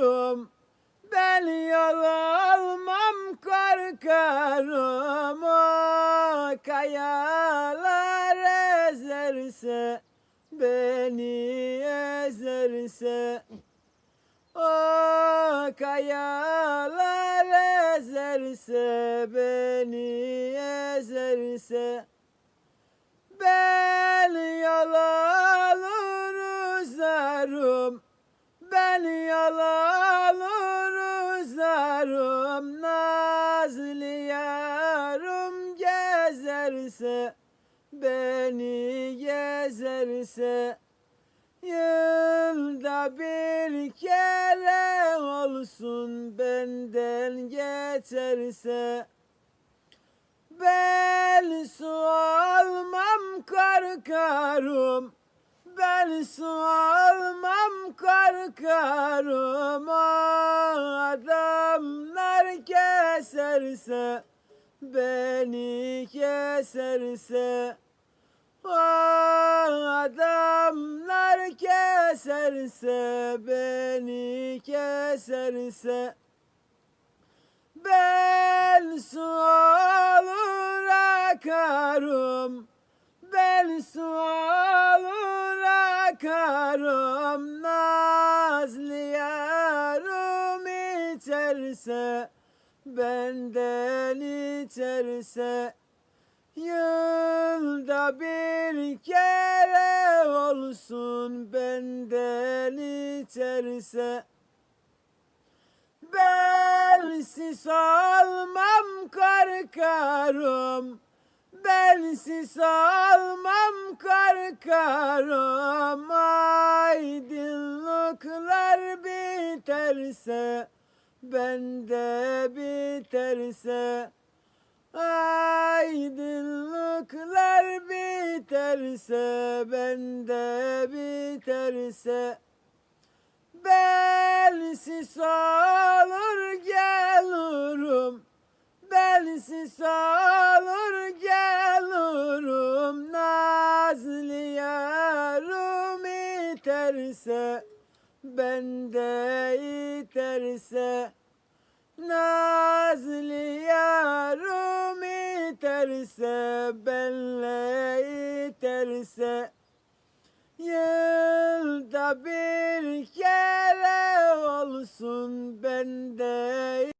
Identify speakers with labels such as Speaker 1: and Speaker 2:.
Speaker 1: korkarım. Ben yol almam korkarım. O kayalar ezerse Beni ezerse. O kayalar ezerse Beni ezerse. Ben yol alır uzarım Ben yol Nazlı yarım gezerse Beni gezerse Yılda bir kere olsun benden geçerse. Ben su almam korkarım Ben su almam korkarım keserse Beni keserse adamlar keserse Beni keserse ben su alır akarım Ben su alır akarım Nazlı yarım içerse Benden içerse Yılda bir kere olsun benden içerse. Bensiz olmam korkarım Bensiz olmam korkarım. Aydınlıklar biterse Bende biterse Aydınlıklar biterse Bende biterse Bensiz olur gelirim Bensiz olur gelirim Nazlı yarım iterse Bende iterse Nazlı yarım iterse Benle iterse Yılda bir kere olsun bende